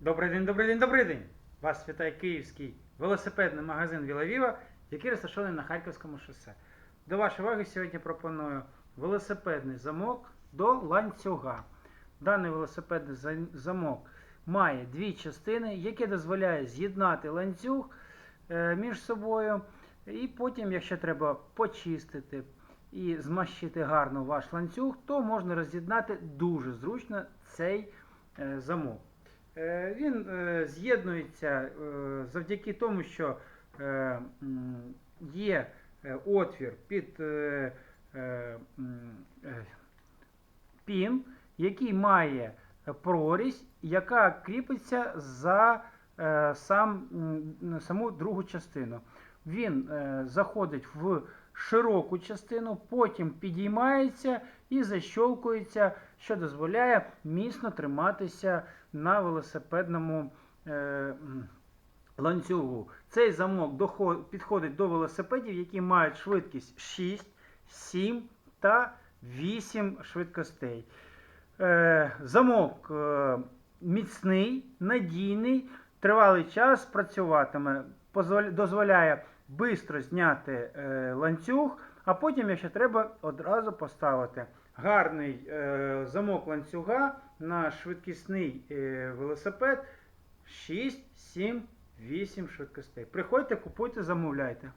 Добрий день, добрий день, добрий день! Вас вітає київський велосипедний магазин Вілавіва, який розташований на Харківському шосе. До вашої уваги сьогодні пропоную велосипедний замок до ланцюга. Даний велосипедний замок має дві частини, які дозволяє з'єднати ланцюг е, між собою. І потім, якщо треба почистити і змащити гарно ваш ланцюг, то можна роз'єднати дуже зручно цей е, замок. Е, Він е, з'єднується е, завдяки тому, що є отвір під пін, який має прорізь, яка кріпиться за сам, саму другу частину. Він е, заходить в широку частину, потім підіймається і защолкується, що дозволяє міцно триматися на велосипедному е, ланцюгу. Цей замок дохо- підходить до велосипедів, які мають швидкість 6, 7 та 8 швидкостей. Е, замок е, міцний, надійний, тривалий час працюватиме, дозволяє швидко зняти е, ланцюг, а потім, якщо треба, одразу поставити гарний е, замок ланцюга на швидкісний е, велосипед 6, 7, 8 швидкостей. Приходьте, купуйте, замовляйте.